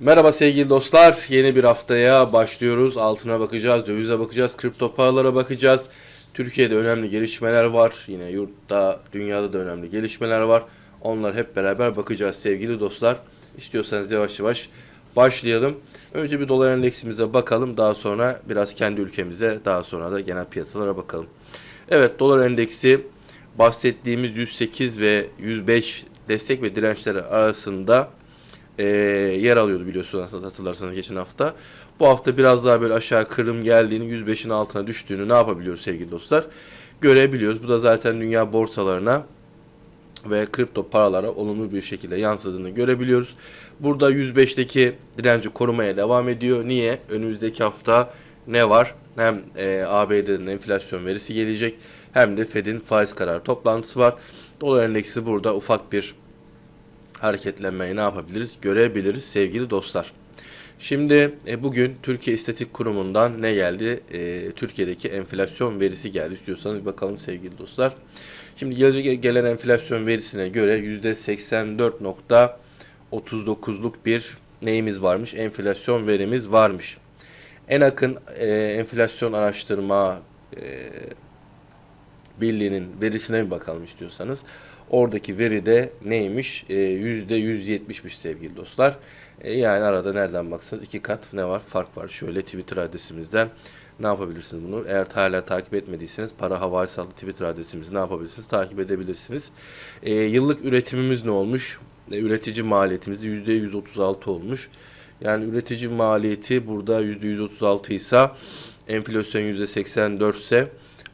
Merhaba sevgili dostlar. Yeni bir haftaya başlıyoruz. Altına bakacağız, dövize bakacağız, kripto paralara bakacağız. Türkiye'de önemli gelişmeler var. Yine yurtta, dünyada da önemli gelişmeler var. Onlar hep beraber bakacağız sevgili dostlar. İstiyorsanız yavaş yavaş başlayalım. Önce bir dolar endeksimize bakalım. Daha sonra biraz kendi ülkemize, daha sonra da genel piyasalara bakalım. Evet, dolar endeksi bahsettiğimiz 108 ve 105 destek ve dirençleri arasında e, yer alıyordu biliyorsunuz hatırlarsanız geçen hafta. Bu hafta biraz daha böyle aşağı kırım geldiğini, 105'in altına düştüğünü ne yapabiliyoruz sevgili dostlar? Görebiliyoruz. Bu da zaten dünya borsalarına ve kripto paralara olumlu bir şekilde yansıdığını görebiliyoruz. Burada 105'teki direnci korumaya devam ediyor. Niye? Önümüzdeki hafta ne var? Hem e, ABD'nin enflasyon verisi gelecek hem de Fed'in faiz kararı toplantısı var. Dolar endeksi burada ufak bir hareketlenmeyi ne yapabiliriz? Görebiliriz sevgili dostlar. Şimdi e, bugün Türkiye İstatistik Kurumu'ndan ne geldi? E, Türkiye'deki enflasyon verisi geldi. İstiyorsanız bakalım sevgili dostlar. Şimdi gelecek gelen enflasyon verisine göre %84.39'luk bir neyimiz varmış? Enflasyon verimiz varmış. En akın e, enflasyon araştırma e, Birliği'nin verisine bir bakalım istiyorsanız. Oradaki veri de neymiş? E, %170'miş sevgili dostlar. E, yani arada nereden baksanız iki kat ne var? Fark var. Şöyle Twitter adresimizden ne yapabilirsiniz bunu? Eğer hala takip etmediyseniz Para Havai adlı Twitter adresimizi ne yapabilirsiniz? Takip edebilirsiniz. E, yıllık üretimimiz ne olmuş? E, üretici maliyetimiz %136 olmuş. Yani üretici maliyeti burada %136 ise enflasyon %84 ise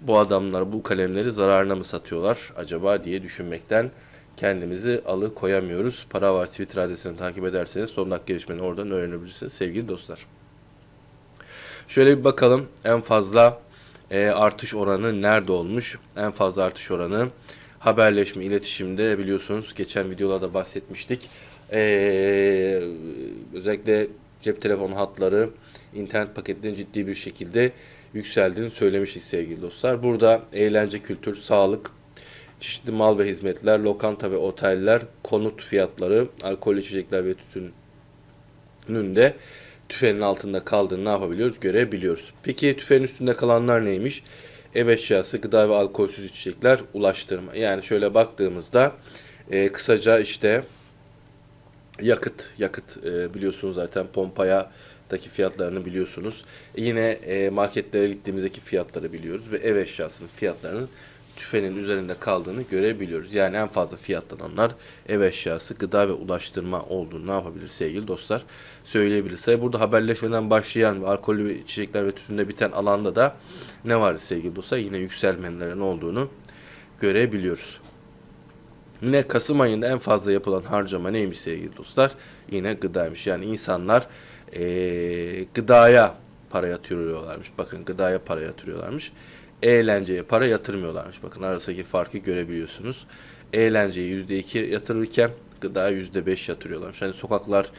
bu adamlar bu kalemleri zararına mı satıyorlar acaba diye düşünmekten kendimizi alıkoyamıyoruz. Para var Twitter adresini takip ederseniz son dakika gelişmeni oradan öğrenebilirsiniz sevgili dostlar. Şöyle bir bakalım en fazla e, artış oranı nerede olmuş? En fazla artış oranı haberleşme, iletişimde biliyorsunuz geçen videolarda bahsetmiştik. E, özellikle cep telefonu hatları, internet paketlerinin ciddi bir şekilde yükseldiğini söylemiştik sevgili dostlar. Burada eğlence, kültür, sağlık, çeşitli mal ve hizmetler, lokanta ve oteller, konut fiyatları, alkol içecekler ve tütünün de tüfeğin altında kaldığını ne yapabiliyoruz? Görebiliyoruz. Peki tüfeğin üstünde kalanlar neymiş? Ev eşyası, gıda ve alkolsüz içecekler, ulaştırma. Yani şöyle baktığımızda e, kısaca işte yakıt, yakıt e, biliyorsunuz zaten pompaya daki fiyatlarını biliyorsunuz. E yine e, marketlere gittiğimizdeki fiyatları biliyoruz ve ev eşyasının fiyatlarının tüfenin üzerinde kaldığını görebiliyoruz. Yani en fazla fiyatlananlar ev eşyası, gıda ve ulaştırma olduğunu ne yapabilir sevgili dostlar söyleyebiliriz. Tabi burada haberleşmeden başlayan alkollü içecekler ve tütünde biten alanda da ne var sevgili dostlar? Yine yükselmenlerin olduğunu görebiliyoruz. Yine Kasım ayında en fazla yapılan harcama neymiş sevgili dostlar? Yine gıdaymış. Yani insanlar ee, gıdaya para yatırıyorlarmış. Bakın gıdaya para yatırıyorlarmış. Eğlenceye para yatırmıyorlarmış. Bakın arasındaki farkı görebiliyorsunuz. Eğlenceye %2 yatırırken gıdaya %5 yatırıyorlarmış. Hani sokaklar,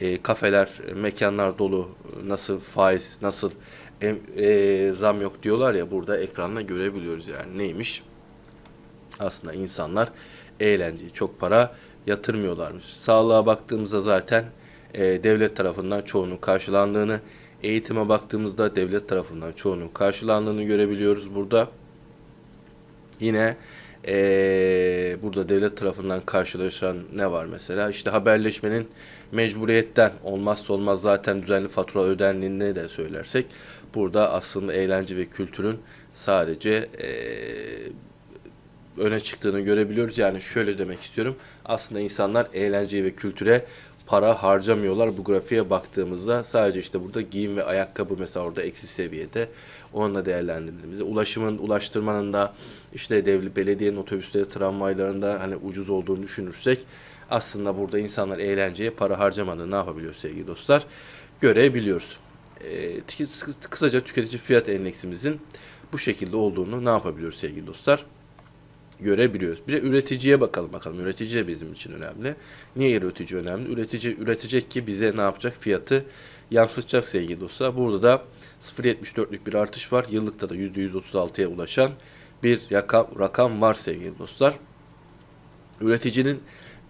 e, kafeler, mekanlar dolu. Nasıl faiz, nasıl e, e, zam yok diyorlar ya burada ekranda görebiliyoruz yani neymiş? Aslında insanlar eğlenceye çok para yatırmıyorlarmış. Sağlığa baktığımızda zaten e, devlet tarafından çoğunun karşılandığını, eğitime baktığımızda devlet tarafından çoğunun karşılandığını görebiliyoruz burada. Yine e, burada devlet tarafından karşılaşan ne var mesela? İşte haberleşmenin mecburiyetten olmazsa olmaz zaten düzenli fatura ödendiğini de söylersek burada aslında eğlence ve kültürün sadece e, öne çıktığını görebiliyoruz. Yani şöyle demek istiyorum. Aslında insanlar eğlenceye ve kültüre para harcamıyorlar bu grafiğe baktığımızda. Sadece işte burada giyim ve ayakkabı mesela orada eksi seviyede. Onunla değerlendirdiğimizde ulaşımın, ulaştırmanın da işte devlet belediyenin otobüsleri, tramvaylarında hani ucuz olduğunu düşünürsek aslında burada insanlar eğlenceye para harcamadığını ne yapabiliyor sevgili dostlar? Görebiliyoruz. Ee, kısaca tüketici fiyat endeksimizin bu şekilde olduğunu ne yapabiliyoruz sevgili dostlar? Görebiliyoruz. Bir de üreticiye bakalım bakalım. Üretici de bizim için önemli. Niye üretici önemli? Üretici üretecek ki bize ne yapacak? Fiyatı yansıtacak sevgili dostlar. Burada da 0.74'lük bir artış var. Yıllıkta da %136'ya ulaşan bir rakam, rakam var sevgili dostlar. Üreticinin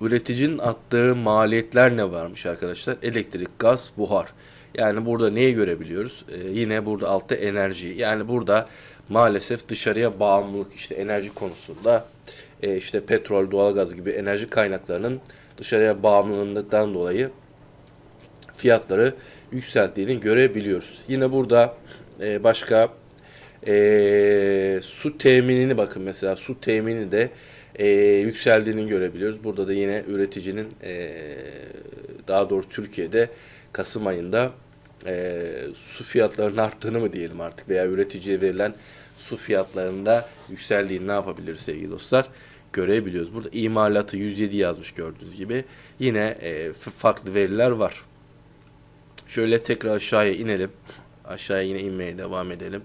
üreticinin attığı maliyetler ne varmış arkadaşlar? Elektrik, gaz, buhar. Yani burada neyi görebiliyoruz? Ee, yine burada altta enerji. Yani burada maalesef dışarıya bağımlılık işte enerji konusunda e, işte petrol, doğalgaz gibi enerji kaynaklarının dışarıya bağımlılığından dolayı fiyatları yükselttiğini görebiliyoruz. Yine burada e, başka e, su teminini bakın mesela su temini de e, yükseldiğini görebiliyoruz. Burada da yine üreticinin e, daha doğrusu Türkiye'de Kasım ayında e, su fiyatlarının arttığını mı diyelim artık veya üreticiye verilen su fiyatlarında yükseldiğini ne yapabiliriz sevgili dostlar? Görebiliyoruz. Burada imalatı 107 yazmış gördüğünüz gibi. Yine e, farklı veriler var. Şöyle tekrar aşağıya inelim. Aşağıya yine inmeye devam edelim.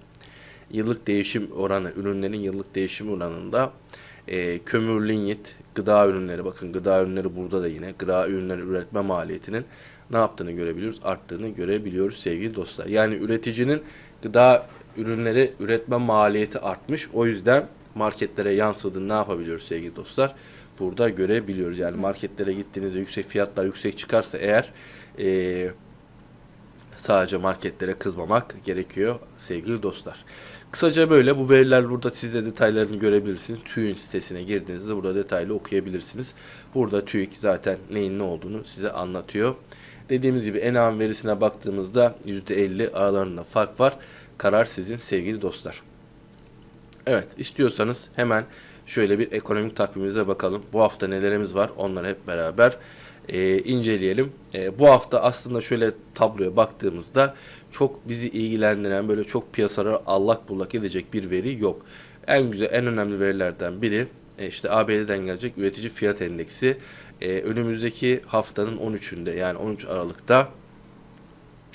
Yıllık değişim oranı, ürünlerin yıllık değişim oranında e, kömür, linyit, gıda ürünleri, bakın gıda ürünleri burada da yine gıda ürünleri üretme maliyetinin ne yaptığını görebiliyoruz, arttığını görebiliyoruz sevgili dostlar. Yani üreticinin gıda ürünleri üretme maliyeti artmış. O yüzden marketlere yansıdığını ne yapabiliyoruz sevgili dostlar? Burada görebiliyoruz. Yani marketlere gittiğinizde yüksek fiyatlar yüksek çıkarsa eğer eee sadece marketlere kızmamak gerekiyor sevgili dostlar. Kısaca böyle bu veriler burada siz de detaylarını görebilirsiniz. TÜİK'in sitesine girdiğinizde burada detaylı okuyabilirsiniz. Burada TÜİK zaten neyin ne olduğunu size anlatıyor. Dediğimiz gibi enam verisine baktığımızda %50 aralarında fark var. Karar sizin sevgili dostlar. Evet istiyorsanız hemen şöyle bir ekonomik takvimimize bakalım. Bu hafta nelerimiz var onları hep beraber e, inceleyelim. E, bu hafta aslında şöyle tabloya baktığımızda çok bizi ilgilendiren böyle çok piyasalara allak bullak edecek bir veri yok. En güzel en önemli verilerden biri e, işte ABD'den gelecek üretici fiyat endeksi. E, önümüzdeki haftanın 13'ünde yani 13 Aralık'ta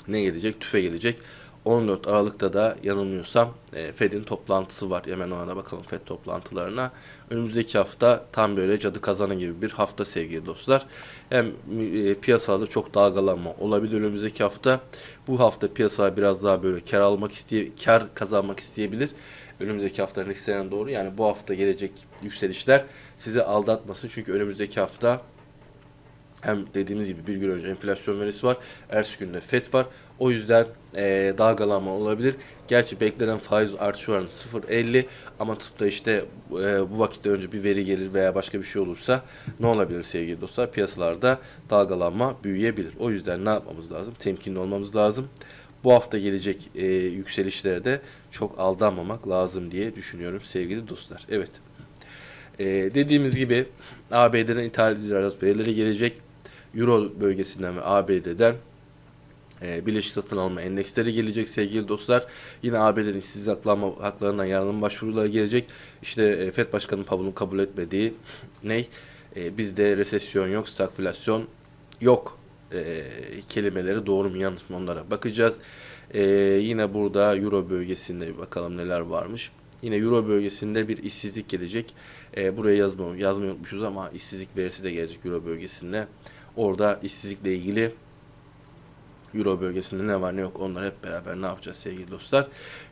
ne gelecek? TÜFE gelecek. 14 Aralık'ta da yanılmıyorsam e, Fed'in toplantısı var. Hemen ona bakalım Fed toplantılarına. Önümüzdeki hafta tam böyle cadı kazanı gibi bir hafta sevgili dostlar. Hem e, piyasada çok dalgalanma olabilir önümüzdeki hafta. Bu hafta piyasa biraz daha böyle kar almak isteye kar kazanmak isteyebilir. Önümüzdeki haftanın risklerine doğru yani bu hafta gelecek yükselişler sizi aldatmasın. Çünkü önümüzdeki hafta hem dediğimiz gibi bir gün önce enflasyon verisi var. Ertesi günde FED var. O yüzden e, dalgalanma olabilir. Gerçi beklenen faiz artış oranı 0.50 ama tıpta işte e, bu vakitte önce bir veri gelir veya başka bir şey olursa ne olabilir sevgili dostlar? Piyasalarda dalgalanma büyüyebilir. O yüzden ne yapmamız lazım? Temkinli olmamız lazım. Bu hafta gelecek e, yükselişlere de çok aldanmamak lazım diye düşünüyorum sevgili dostlar. Evet. E, dediğimiz gibi ABD'den ithal ihracat verileri gelecek. Euro bölgesinden ve ABD'den e, Birleşik Satın Alma Endeksleri gelecek sevgili dostlar. Yine ABD'nin işsizlik haklanma, haklarından yararlanma başvuruları gelecek. İşte e, FED Başkanı Powell'ın kabul etmediği ne? E, bizde resesyon yok, stagflasyon yok e, kelimeleri doğru mu yanlış mı onlara bakacağız. E, yine burada Euro bölgesinde bakalım neler varmış. Yine Euro bölgesinde bir işsizlik gelecek. E, buraya yazma, yazmayı unutmuşuz ama işsizlik verisi de gelecek Euro bölgesinde. Orada işsizlikle ilgili Euro bölgesinde ne var ne yok onları hep beraber ne yapacağız sevgili dostlar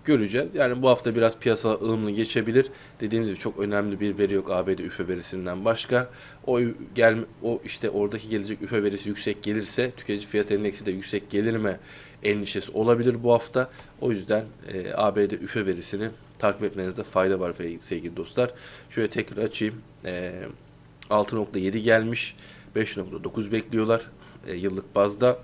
göreceğiz. Yani bu hafta biraz piyasa ılımlı geçebilir. Dediğimiz gibi çok önemli bir veri yok ABD üfe verisinden başka. O gel o işte oradaki gelecek üfe verisi yüksek gelirse tüketici fiyat endeksi de yüksek gelir mi endişesi olabilir bu hafta. O yüzden e, ABD üfe verisini takip etmenizde fayda var sevgili dostlar. Şöyle tekrar açayım. E, 6.7 gelmiş. 5.9 bekliyorlar e, yıllık bazda.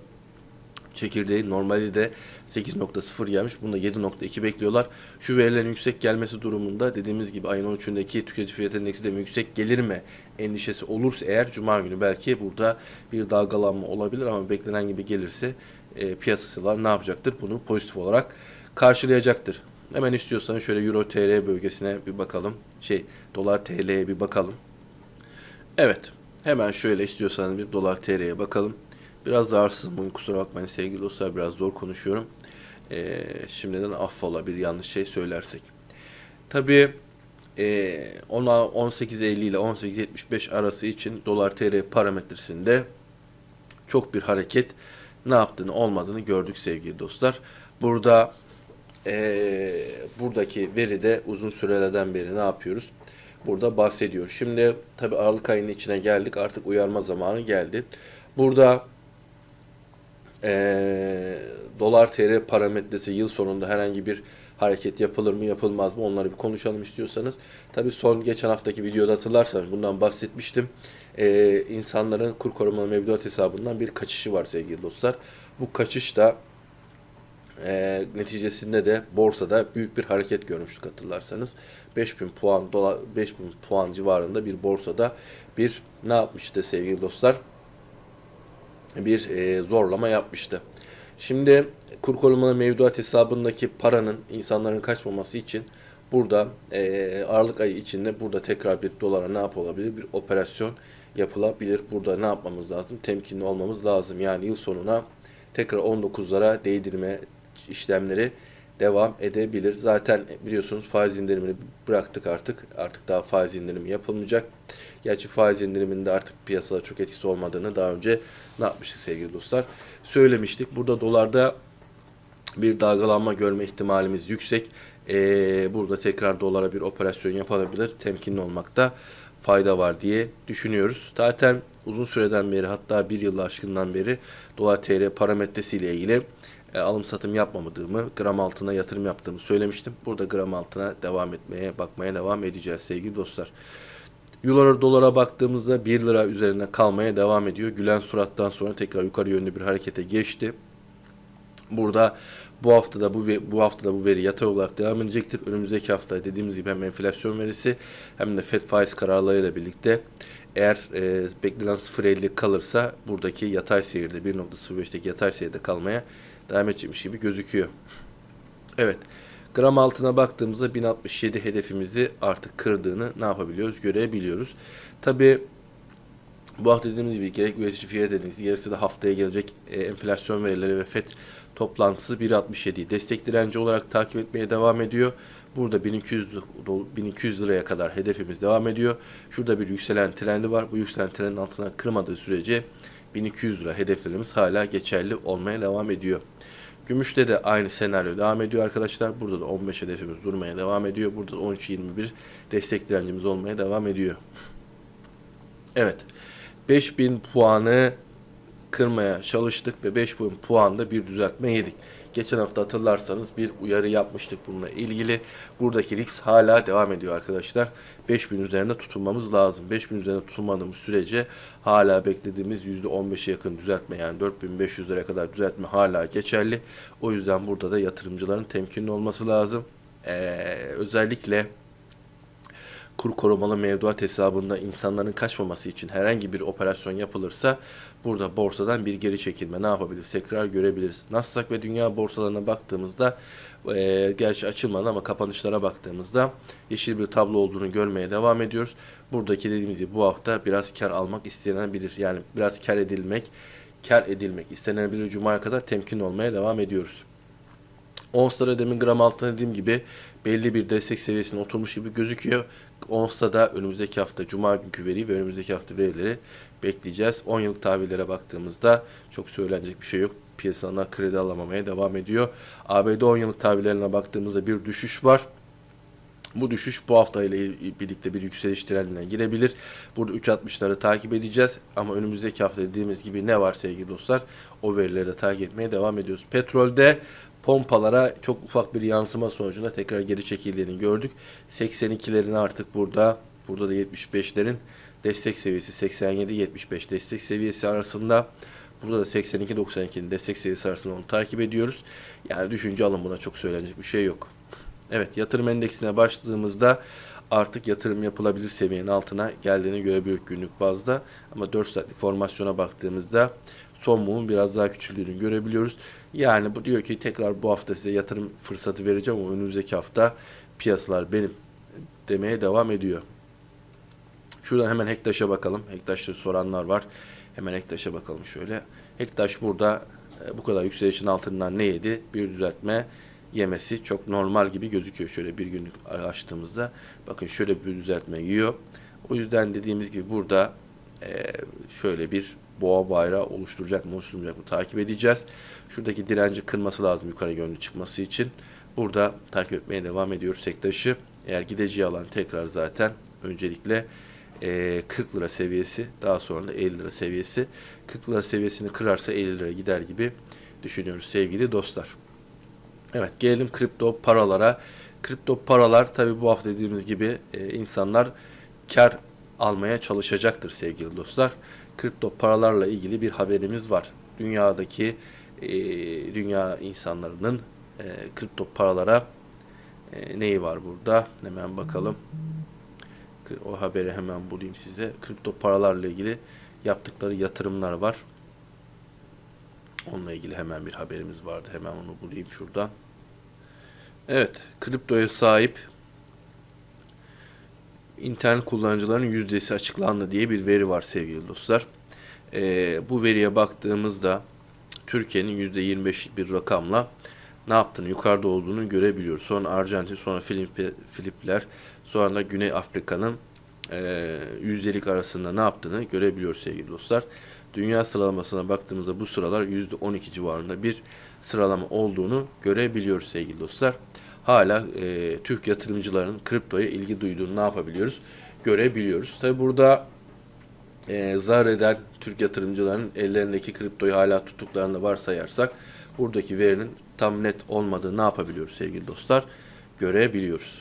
Çekirdeği normali de 8.0 gelmiş. Bunda 7.2 bekliyorlar. Şu verilerin yüksek gelmesi durumunda dediğimiz gibi ayın 13'ündeki tüketici fiyat endeksi de yüksek gelir mi endişesi olursa eğer Cuma günü belki burada bir dalgalanma olabilir ama beklenen gibi gelirse e, piyasalar ne yapacaktır? Bunu pozitif olarak karşılayacaktır. Hemen istiyorsanız şöyle Euro TR bölgesine bir bakalım. Şey dolar TL'ye bir bakalım. Evet. Hemen şöyle istiyorsanız bir dolar TL'ye bakalım. Biraz da arsızım kusura bakmayın sevgili dostlar biraz zor konuşuyorum. Ee, şimdiden affola bir yanlış şey söylersek. Tabii e, ona 18.50 ile 18.75 arası için dolar TL parametresinde çok bir hareket ne yaptığını olmadığını gördük sevgili dostlar. Burada e, buradaki veride uzun sürelerden beri ne yapıyoruz? burada bahsediyor. Şimdi tabi Aralık ayının içine geldik. Artık uyarma zamanı geldi. Burada eee, dolar TL parametresi yıl sonunda herhangi bir hareket yapılır mı yapılmaz mı onları bir konuşalım istiyorsanız. Tabi son geçen haftaki videoda hatırlarsanız bundan bahsetmiştim. Eee insanların kur korumalı mevduat hesabından bir kaçışı var sevgili dostlar. Bu kaçış da eee, neticesinde de borsada büyük bir hareket görmüştük hatırlarsanız. 5000 puan dolar 5000 puan civarında bir borsada bir ne yapmıştı sevgili dostlar? Bir e, zorlama yapmıştı. Şimdi kur korumalı mevduat hesabındaki paranın insanların kaçmaması için burada e, Aralık ayı içinde burada tekrar bir dolara ne yapılabilir? Bir operasyon yapılabilir. Burada ne yapmamız lazım? Temkinli olmamız lazım. Yani yıl sonuna tekrar 19'lara değdirme işlemleri devam edebilir. Zaten biliyorsunuz faiz indirimini bıraktık artık. Artık daha faiz indirimi yapılmayacak. Gerçi faiz indiriminde artık piyasada çok etkisi olmadığını daha önce ne yapmıştık sevgili dostlar? Söylemiştik. Burada dolarda bir dalgalanma görme ihtimalimiz yüksek. Ee, burada tekrar dolara bir operasyon yapılabilir. Temkinli olmakta fayda var diye düşünüyoruz. Zaten uzun süreden beri hatta bir yıl aşkından beri dolar TL parametresiyle ilgili e, alım satım yapmamadığımı, gram altına yatırım yaptığımı söylemiştim. Burada gram altına devam etmeye, bakmaya devam edeceğiz sevgili dostlar. Euro dolara baktığımızda 1 lira üzerinde kalmaya devam ediyor. Gülen surattan sonra tekrar yukarı yönlü bir harekete geçti. Burada bu haftada bu bu haftada bu veri yatay olarak devam edecektir. Önümüzdeki hafta dediğimiz gibi hem enflasyon verisi hem de FED faiz kararlarıyla birlikte eğer e, beklenen 0.50 kalırsa buradaki yatay seyirde 1.05'teki yatay seyirde kalmaya devam edecekmiş gibi gözüküyor. Evet. Gram altına baktığımızda 1067 hedefimizi artık kırdığını ne yapabiliyoruz görebiliyoruz. Tabi bu hafta dediğimiz gibi gerek üretici fiyat endeksi gerisi de haftaya gelecek e, enflasyon verileri ve FED toplantısı 1.67'yi destek direnci olarak takip etmeye devam ediyor. Burada 1200 dol- 1200 liraya kadar hedefimiz devam ediyor. Şurada bir yükselen trendi var. Bu yükselen trendin altına kırmadığı sürece 1200 lira hedeflerimiz hala geçerli olmaya devam ediyor. Gümüşte de aynı senaryo devam ediyor arkadaşlar. Burada da 15 hedefimiz durmaya devam ediyor. Burada da 13.21 destek direncimiz olmaya devam ediyor. Evet. 5000 puanı kırmaya çalıştık ve 5000 puanda bir düzeltme yedik. Geçen hafta hatırlarsanız bir uyarı yapmıştık bununla ilgili. Buradaki risk hala devam ediyor arkadaşlar. 5000 üzerinde tutulmamız lazım. 5000 üzerinde tutulmadığımız sürece hala beklediğimiz %15'e yakın düzeltme yani 4500 liraya kadar düzeltme hala geçerli. O yüzden burada da yatırımcıların temkinli olması lazım. Ee, özellikle kur korumalı mevduat hesabında insanların kaçmaması için herhangi bir operasyon yapılırsa burada borsadan bir geri çekilme ne yapabiliriz tekrar görebiliriz. Nasdaq ve dünya borsalarına baktığımızda e, gerçi açılmadı ama kapanışlara baktığımızda yeşil bir tablo olduğunu görmeye devam ediyoruz. Buradaki dediğimiz gibi bu hafta biraz kar almak istenebilir. Yani biraz kar edilmek, kar edilmek istenebilir. Cuma'ya kadar temkin olmaya devam ediyoruz. Ons'lara demin gram altına dediğim gibi belli bir destek seviyesine oturmuş gibi gözüküyor. Ons'ta da önümüzdeki hafta Cuma günkü veriyi ve önümüzdeki hafta verileri bekleyeceğiz. 10 yıllık tahvillere baktığımızda çok söylenecek bir şey yok. Piyasalar kredi alamamaya devam ediyor. ABD 10 yıllık tahvillerine baktığımızda bir düşüş var. Bu düşüş bu hafta ile birlikte bir yükseliş trendine girebilir. Burada 3.60'ları takip edeceğiz. Ama önümüzdeki hafta dediğimiz gibi ne var sevgili dostlar? O verileri de takip etmeye devam ediyoruz. Petrolde pompalara çok ufak bir yansıma sonucunda tekrar geri çekildiğini gördük. 82'lerin artık burada, burada da 75'lerin destek seviyesi 87-75 destek seviyesi arasında. Burada da 82-92'nin destek seviyesi arasında onu takip ediyoruz. Yani düşünce alın buna çok söylenecek bir şey yok. Evet yatırım endeksine başladığımızda artık yatırım yapılabilir seviyenin altına geldiğini görebiliyoruz günlük bazda. Ama 4 saatlik formasyona baktığımızda son mumun biraz daha küçüldüğünü görebiliyoruz. Yani bu diyor ki tekrar bu hafta size yatırım fırsatı vereceğim ama önümüzdeki hafta piyasalar benim demeye devam ediyor. Şuradan hemen Hektaş'a bakalım. Hektaş'ta soranlar var. Hemen Hektaş'a bakalım şöyle. Hektaş burada e, bu kadar yükselişin altından ne yedi? Bir düzeltme yemesi çok normal gibi gözüküyor şöyle bir günlük açtığımızda. Bakın şöyle bir düzeltme yiyor. O yüzden dediğimiz gibi burada e, şöyle bir boğa bayrağı oluşturacak mı oluşturmayacak mı takip edeceğiz. Şuradaki direnci kırması lazım yukarı yönlü çıkması için. Burada takip etmeye devam ediyoruz sektaşı. Eğer gideceği alan tekrar zaten Öncelikle e, 40 lira seviyesi daha sonra da 50 lira seviyesi. 40 lira seviyesini kırarsa 50 lira gider gibi düşünüyoruz sevgili dostlar. Evet gelelim kripto paralara. Kripto paralar tabi bu hafta dediğimiz gibi e, insanlar kar almaya çalışacaktır sevgili dostlar. Kripto paralarla ilgili bir haberimiz var. Dünyadaki e, dünya insanlarının e, kripto paralara e, neyi var burada? Hemen bakalım. O haberi hemen bulayım size. Kripto paralarla ilgili yaptıkları yatırımlar var. Onunla ilgili hemen bir haberimiz vardı. Hemen onu bulayım şuradan. Evet, kriptoya sahip internet kullanıcılarının yüzdesi açıklandı diye bir veri var sevgili dostlar. Ee, bu veriye baktığımızda Türkiye'nin %25'lik bir rakamla ne yaptığını, yukarıda olduğunu görebiliyoruz. Sonra Arjantin, sonra Filip, Filipler, sonra da Güney Afrika'nın e, yüzdelik arasında ne yaptığını görebiliyoruz sevgili dostlar. Dünya sıralamasına baktığımızda bu sıralar %12 civarında bir sıralama olduğunu görebiliyoruz sevgili dostlar. Hala e, Türk yatırımcıların kriptoya ilgi duyduğunu ne yapabiliyoruz? Görebiliyoruz. Tabi burada e, zarar eden Türk yatırımcıların ellerindeki kriptoyu hala tuttuklarını varsayarsak buradaki verinin tam net olmadığını ne yapabiliyoruz sevgili dostlar? Görebiliyoruz.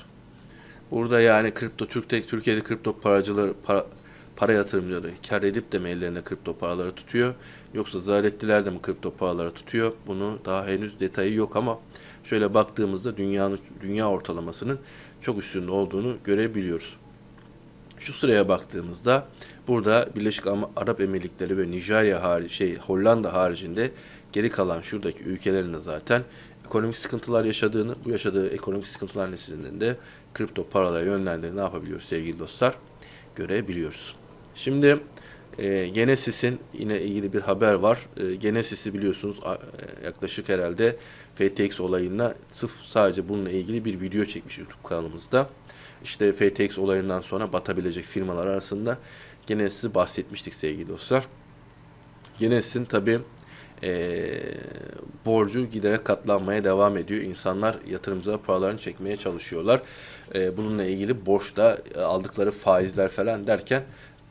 Burada yani kripto Türk Türkiye'de kripto paracıları para, para yatırımcıları kar edip de mi ellerinde kripto paraları tutuyor yoksa zarar ettiler de mi kripto paraları tutuyor? Bunu daha henüz detayı yok ama şöyle baktığımızda dünyanın dünya ortalamasının çok üstünde olduğunu görebiliyoruz. Şu sıraya baktığımızda burada Birleşik Arap Emirlikleri ve Nijerya harici şey Hollanda haricinde geri kalan şuradaki ülkelerin de zaten ekonomik sıkıntılar yaşadığını, bu yaşadığı ekonomik sıkıntılar neticesinde kripto paralara yönlendiğini ne yapabiliyoruz sevgili dostlar? Görebiliyoruz. Şimdi e, Genesis'in yine ilgili bir haber var. E, Genesis'i biliyorsunuz e, yaklaşık herhalde FTX olayına sırf sadece bununla ilgili bir video çekmiş YouTube kanalımızda. İşte FTX olayından sonra batabilecek firmalar arasında Genesis'i bahsetmiştik sevgili dostlar. Genesis'in tabi e, borcu giderek katlanmaya devam ediyor. İnsanlar yatırımcılar paralarını çekmeye çalışıyorlar. E, bununla ilgili borçta aldıkları faizler falan derken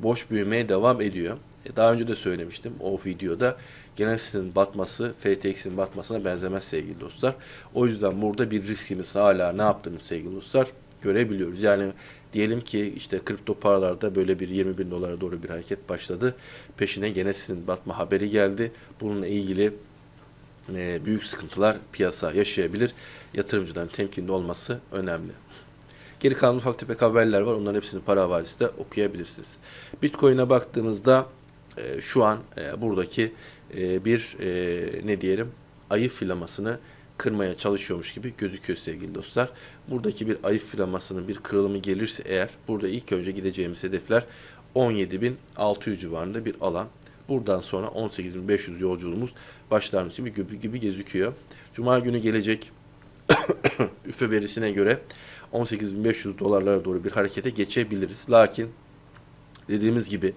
borç büyümeye devam ediyor. E, daha önce de söylemiştim o videoda Genesis'in batması FTX'in batmasına benzemez sevgili dostlar. O yüzden burada bir riskimiz hala ne yaptığımız sevgili dostlar görebiliyoruz. Yani diyelim ki işte kripto paralarda böyle bir 20 bin dolara doğru bir hareket başladı. Peşine Genesis'in batma haberi geldi. Bununla ilgili e, büyük sıkıntılar piyasa yaşayabilir. Yatırımcıların temkinli olması önemli. Geri kalan ufak tefek haberler var. Onların hepsini para havadiste okuyabilirsiniz. Bitcoin'e baktığımızda e, şu an e, buradaki e, bir e, ne diyelim ayı filamasını kırmaya çalışıyormuş gibi gözüküyor sevgili dostlar. Buradaki bir ayı filamasının bir kırılımı gelirse eğer burada ilk önce gideceğimiz hedefler 17.600 civarında bir alan. Buradan sonra 18.500 yolculuğumuz başlarmış gibi, gibi gözüküyor. Cuma günü gelecek üfe verisine göre 18.500 dolarlara doğru bir harekete geçebiliriz. Lakin dediğimiz gibi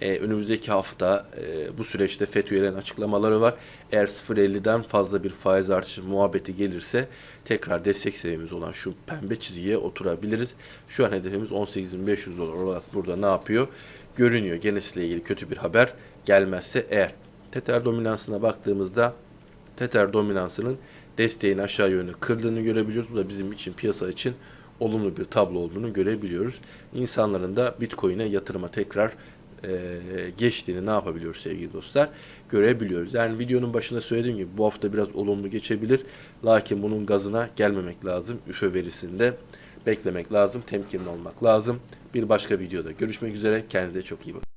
e, önümüzdeki hafta e, bu süreçte FETÖ üyelerinin açıklamaları var. Eğer 0.50'den fazla bir faiz artışı muhabbeti gelirse tekrar destek seviyemiz olan şu pembe çizgiye oturabiliriz. Şu an hedefimiz 18.500 dolar olarak burada ne yapıyor? Görünüyor. Genesiyle ilgili kötü bir haber gelmezse eğer. Tether dominansına baktığımızda Tether dominansının desteğin aşağı yönlü kırdığını görebiliyoruz. Bu da bizim için piyasa için olumlu bir tablo olduğunu görebiliyoruz. İnsanların da Bitcoin'e yatırıma tekrar e, geçtiğini ne yapabiliyoruz sevgili dostlar görebiliyoruz. Yani videonun başında söylediğim gibi bu hafta biraz olumlu geçebilir. Lakin bunun gazına gelmemek lazım. Üfe verisinde beklemek lazım. Temkinli olmak lazım. Bir başka videoda görüşmek üzere. Kendinize çok iyi bakın.